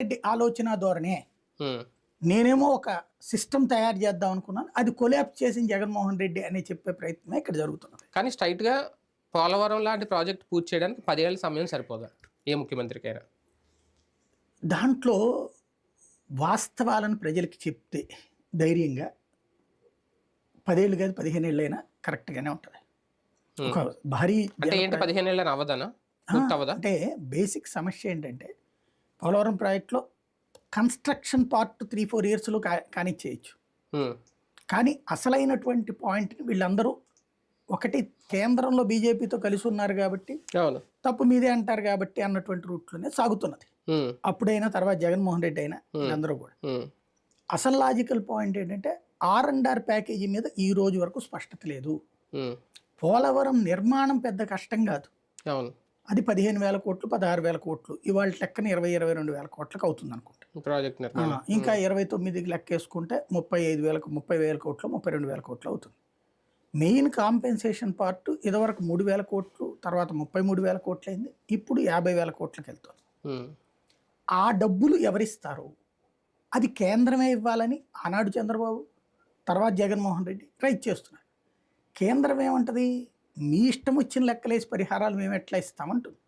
రెడ్డి ఆలోచన ధోరణే. నేనేమో ఒక సిస్టమ్ తయారు చేద్దాం అనుకున్నాను. అది కొలాప్స్ చేసిన జగన్మోహన్ రెడ్డి అని చెప్పే ప్రయత్నమే ఇక్కడ జరుగుతున్నది. కానీ స్ట్రైట్గా పోలవరం లాంటి ప్రాజెక్ట్ పూర్తి చేయడానికి పదేళ్ళ సమయం సరిపోదా ఏ ముఖ్యమంత్రికైనా? దాంట్లో వాస్తవాలను ప్రజలకి చెప్తే ధైర్యంగా పదేళ్ళు కాదు పదిహేను ఏళ్ళైనా కరెక్ట్గానే ఉంటుంది. ఒక భారీ అంటే ఏంటి పదిహేను ఏళ్ళని అవ్వదనా? అంటే బేసిక్ సమస్య ఏంటంటే పోలవరం ప్రాజెక్ట్లో కన్స్ట్రక్షన్ పార్ట్ త్రీ ఫోర్ ఇయర్స్లో కా కానిచ్చేయచ్చు. ఉమ్, కానీ అసలైనటువంటి పాయింట్ని వీళ్ళందరూ ఒకటి కేంద్రంలో బీజేపీతో కలిసి ఉన్నారు కాబట్టి తప్పు మీదే అంటారు కాబట్టి అన్నటువంటి రూట్లోనే సాగుతున్నది. అప్పుడైనా తర్వాత జగన్మోహన్ రెడ్డి అయినా వీళ్ళందరూ కూడా. అసలు లాజికల్ పాయింట్ ఏంటంటే ఆర్ అండ్ ఆర్ ప్యాకేజీ మీద ఈ రోజు వరకు స్పష్టత లేదు. పోలవరం నిర్మాణం పెద్ద కష్టం కాదు. అది పదిహేను వేల కోట్లు పదహారు వేల కోట్లు. ఇవాళ లెక్కన ఇరవై ఇరవై రెండు వేల కోట్లకు అవుతుంది అనుకుంటా. ప్రాజెక్ట్ ఇంకా ఇరవై తొమ్మిదికి లెక్కేసుకుంటే ముప్పై ఐదు వేలకు ముప్పై వేల కోట్లు ముప్పై రెండు వేల కోట్లు అవుతుంది. మెయిన్ కాంపెన్సేషన్ పార్ట్ ఇదివరకు మూడు వేల కోట్లు తర్వాత ముప్పై మూడు వేల కోట్లు అయింది ఇప్పుడు యాభై వేల కోట్లకి వెళ్తుంది. ఆ డబ్బులు ఎవరిస్తారు? అది కేంద్రమే ఇవ్వాలని ఆనాడు చంద్రబాబు తర్వాత జగన్మోహన్ రెడ్డి రైట్ చేస్తున్నారు. కేంద్రం ఏమంటది? మీ ఇష్టం వచ్చిన లెక్కలేసి పరిహారాలు మేము ఎట్లా ఇస్తామంటుంది.